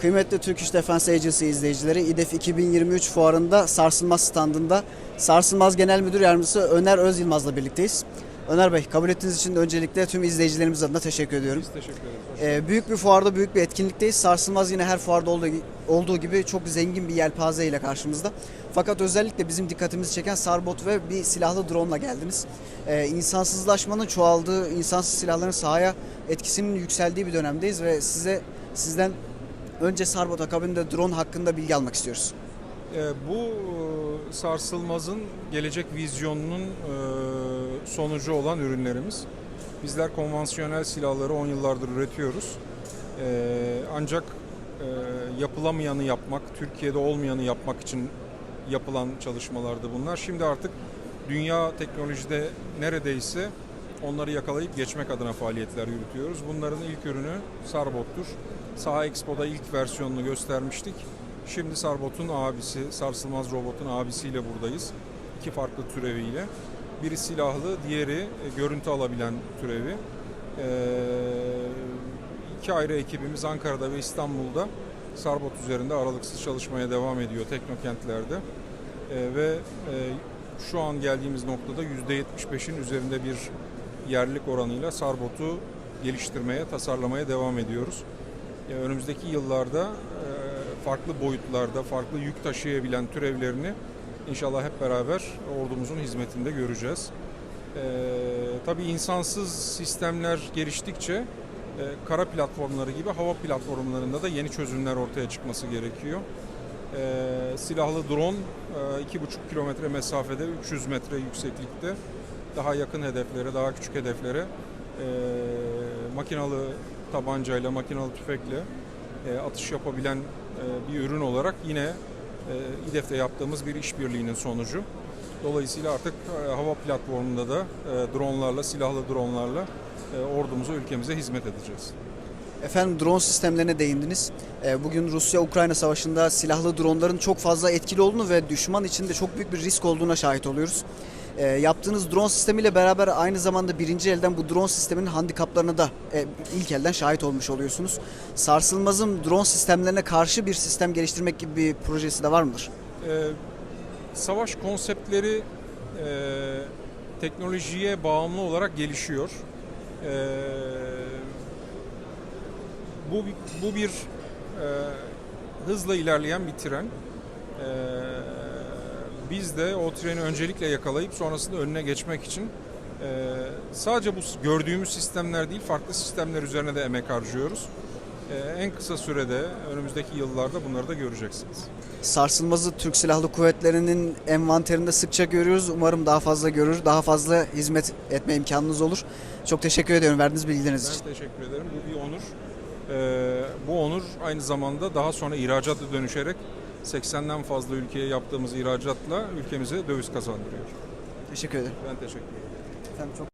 Kıymetli Turkish Defense Agency izleyicileri, İDEF 2023 fuarında Sarsılmaz standında Sarsılmaz Genel Müdür Yardımcısı Öner Öz Yılmaz'la birlikteyiz. Öner Bey, kabul ettiğiniz için öncelikle tüm izleyicilerimiz adına teşekkür ediyorum. Biz teşekkür ederiz. Ee, büyük bir fuarda, büyük bir etkinlikteyiz. Sarsılmaz yine her fuarda olduğu, olduğu gibi çok zengin bir yelpaze ile karşımızda. Fakat özellikle bizim dikkatimizi çeken Sarbot ve bir silahlı drone ile geldiniz. Ee, insansızlaşmanın çoğaldığı, insansız silahların sahaya etkisinin yükseldiği bir dönemdeyiz ve size sizden önce Sarbot akabinde drone hakkında bilgi almak istiyoruz. Ee, bu e, sarsılmazın gelecek vizyonunun e, sonucu olan ürünlerimiz. Bizler konvansiyonel silahları 10 yıllardır üretiyoruz. Ee, ancak e, yapılamayanı yapmak, Türkiye'de olmayanı yapmak için yapılan çalışmalardı bunlar. Şimdi artık dünya teknolojide neredeyse onları yakalayıp geçmek adına faaliyetler yürütüyoruz. Bunların ilk ürünü Sarbot'tur. Saha Expo'da ilk versiyonunu göstermiştik. Şimdi Sarbot'un abisi, sarsılmaz robotun abisiyle buradayız. İki farklı türeviyle. Biri silahlı, diğeri e, görüntü alabilen türevi. Ee, iki ayrı ekibimiz Ankara'da ve İstanbul'da Sarbot üzerinde aralıksız çalışmaya devam ediyor teknokentlerde. Ee, ve e, şu an geldiğimiz noktada %75'in üzerinde bir yerlilik oranıyla Sarbot'u geliştirmeye, tasarlamaya devam ediyoruz. Önümüzdeki yıllarda e, farklı boyutlarda, farklı yük taşıyabilen türevlerini inşallah hep beraber ordumuzun hizmetinde göreceğiz. Ee, tabii insansız sistemler geliştikçe e, kara platformları gibi hava platformlarında da yeni çözümler ortaya çıkması gerekiyor. Ee, silahlı drone e, 2,5 kilometre mesafede 300 metre yükseklikte daha yakın hedeflere, daha küçük hedeflere e, makinalı tabancayla, makinalı tüfekle e, atış yapabilen e, bir ürün olarak yine e, İDEF'te yaptığımız bir işbirliğinin sonucu. Dolayısıyla artık e, hava platformunda da e, dronlarla, silahlı dronlarla e, ordumuza, ülkemize hizmet edeceğiz. Efendim drone sistemlerine değindiniz. Ee, Bugün Rusya-Ukrayna savaşında silahlı dronların çok fazla etkili olduğunu ve düşman için de çok büyük bir risk olduğuna şahit oluyoruz. Ee, Yaptığınız drone sistemiyle beraber aynı zamanda birinci elden bu drone sisteminin handikaplarına da e, ilk elden şahit olmuş oluyorsunuz. Sarsılmaz'ın drone sistemlerine karşı bir sistem geliştirmek gibi bir projesi de var mıdır? Ee, savaş konseptleri e, teknolojiye bağımlı olarak gelişiyor. Ee, bu bu bir e, hızla ilerleyen bir tren. Ee, biz de o treni öncelikle yakalayıp sonrasında önüne geçmek için e, sadece bu gördüğümüz sistemler değil farklı sistemler üzerine de emek harcıyoruz. Ee, en kısa sürede önümüzdeki yıllarda bunları da göreceksiniz. Sarsılmaz'ı Türk Silahlı Kuvvetleri'nin envanterinde sıkça görüyoruz. Umarım daha fazla görür, daha fazla hizmet etme imkanınız olur. Çok teşekkür ediyorum verdiğiniz bilgileriniz için. Ben teşekkür ederim. Bu bir onur. Ee, bu onur aynı zamanda daha sonra ihracatla dönüşerek 80'den fazla ülkeye yaptığımız ihracatla ülkemize döviz kazandırıyor. Teşekkür ederim. Ben teşekkür ederim. Efendim çok